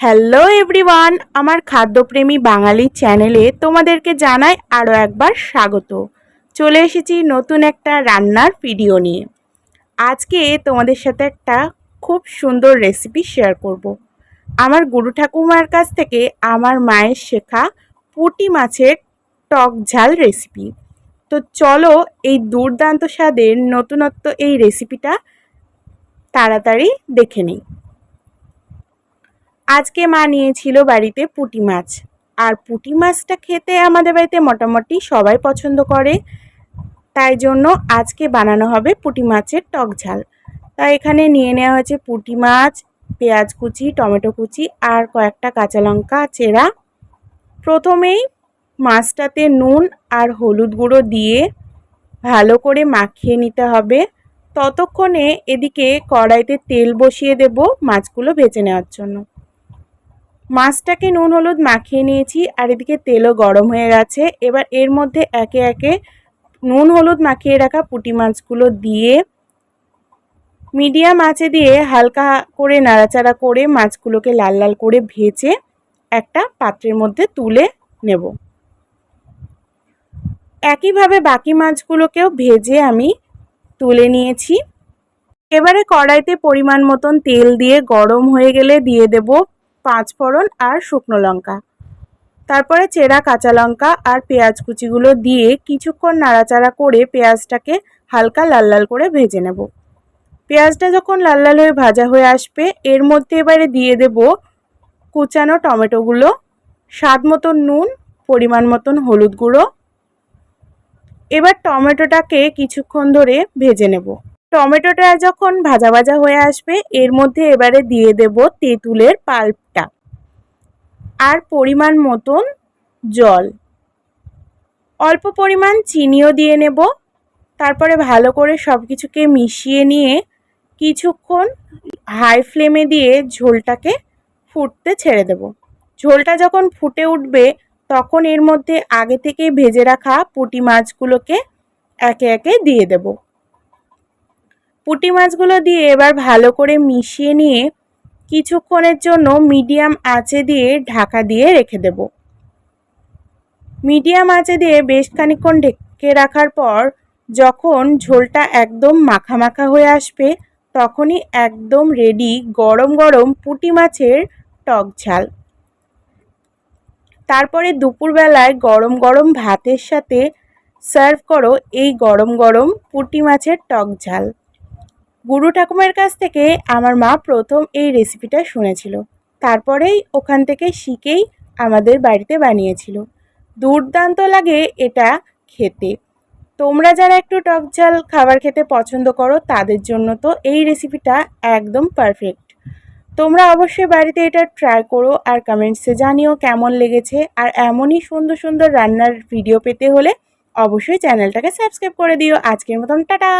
Hello everyone আমার খাদ্যপ্রেমী বাঙালি চ্যানেলে তোমাদেরকে জানাই আরও একবার স্বাগত। চলে এসেছি নতুন একটা রান্নার ভিডিও নিয়ে। আজকে তোমাদের সাথে একটা খুব সুন্দর রেসিপি শেয়ার করব। আমার গুরু ঠাকুমার কাছ থেকে আমার মায়ের শেখা পুঁটি মাছের টক ঝাল রেসিপি তো চলো এই দুর্দান্ত স্বাদের নতুনত্ব এই রেসিপিটা তাড়াতাড়ি দেখে নিই। আজকে মা নিয়েছিল বাড়িতে পুটি মাছ। আর পুঁটি মাছটা খেতে আমাদের বাড়িতে মোটামুটি সবাই পছন্দ করে। তাই জন্য আজকে বানানো হবে পুটি মাছের টক ঝাল। তাই এখানে নিয়ে নেওয়া হয়েছে পুঁটি মাছ, পেঁয়াজ কুচি, টমেটো কুচি আর কয়েকটা কাঁচা লঙ্কা, চেরা। প্রথমেই মাছটাতে নুন আর হলুদ গুঁড়ো দিয়ে ভালো করে মাখিয়ে নিতে হবে। ততক্ষণে এদিকে কড়াইতে তেল বসিয়ে দেব মাছগুলো ভেজে নেওয়ার জন্য। মাছটাকে নুন, হলুদ মাখিয়ে নিয়েছি, আর এদিকে তেলও গরম হয়ে গেছে। এবার এর মধ্যে একে একে নুন, হলুদ মাখিয়ে রাখা পুঁটি মাছগুলো দিয়ে মিডিয়াম আঁচে দিয়ে হালকা করে নাড়াচাড়া করে মাছগুলোকে লাল লাল করে ভেজে একটা পাত্রের মধ্যে তুলে নেব। একইভাবে বাকি মাছগুলোকেও ভেজে আমি তুলে নিয়েছি। এবারে কড়াইতে পরিমাণ মতন তেল দিয়ে গরম হয়ে গেলে দিয়ে দেব পাঁচ ফোড়ন আর শুকনো লঙ্কা। তারপরে চেরা কাঁচা লঙ্কা আর পেঁয়াজ কুচিগুলো দিয়ে কিছুক্ষণ নাড়াচাড়া করে পেঁয়াজটাকে হালকা লাল লাল করে ভেজে নেব। পেঁয়াজটা যখন লাল লাল হয়ে ভাজা হয়ে আসবে, এর মধ্যে এবারে দিয়ে দেব কুচানো টমেটোগুলো, স্বাদ মতন নুন, পরিমাণ মতন হলুদ গুঁড়ো। এবার টমেটোটাকে কিছুক্ষণ ধরে ভেজে নেব। টমেটোটা যখন ভাজা ভাজা হয়ে আসবে, এর মধ্যে এবারে দিয়ে দেব তেঁতুলের পাল্পটা। আর পরিমাণ মতন জল। অল্প পরিমাণ চিনিও দিয়ে নেব। তারপরে ভালো করে সব কিছুকে মিশিয়ে নিয়ে কিছুক্ষণ হাই ফ্লেমে দিয়ে ঝোলটাকে ফুটতে ছেড়ে দেব। ঝোলটা যখন ফুটে উঠবে, তখন এর মধ্যে আগে থেকে ভেজে রাখা পুঁটি মাছগুলোকে একে একে দিয়ে দেবো। পুঁটি মাছগুলো দিয়ে এবার ভালো করে মিশিয়ে নিয়ে কিছুক্ষণের জন্য মিডিয়াম আঁচে দিয়ে ঢাকা দিয়ে রেখে দেব। মিডিয়াম আঁচে দিয়ে বেশ খানিক্ষণ ঢেকে রাখার পর যখন ঝোলটা একদম মাখা মাখা হয়ে আসবে, তখনই একদম রেডি গরম গরম পুঁটি মাছের টক ঝাল। তারপরে দুপুরবেলায় গরম গরম ভাতের সাথে সার্ভ করো এই গরম গরম পুঁটি মাছের টক ঝাল। গুরু ঠাকুমার কাছ থেকে আমার মা প্রথম এই রেসিপিটা শুনেছিল। তারপরেই ওখান থেকে শিখেই আমাদের বাড়িতে বানিয়েছিল। দুর্দান্ত লাগে এটা খেতে। তোমরা যারা একটু টক ঝাল খাবার খেতে পছন্দ করো, তাদের জন্য তো এই রেসিপিটা একদম পারফেক্ট তোমরা অবশ্যই বাড়িতে এটা ট্রাই করো আর কমেন্টসে জানিও কেমন লেগেছে। আর এমনই সুন্দর সুন্দর রান্নার ভিডিও পেতে হলে অবশ্যই চ্যানেলটাকে সাবস্ক্রাইব করে দিও। আজকের মতন, টাটা!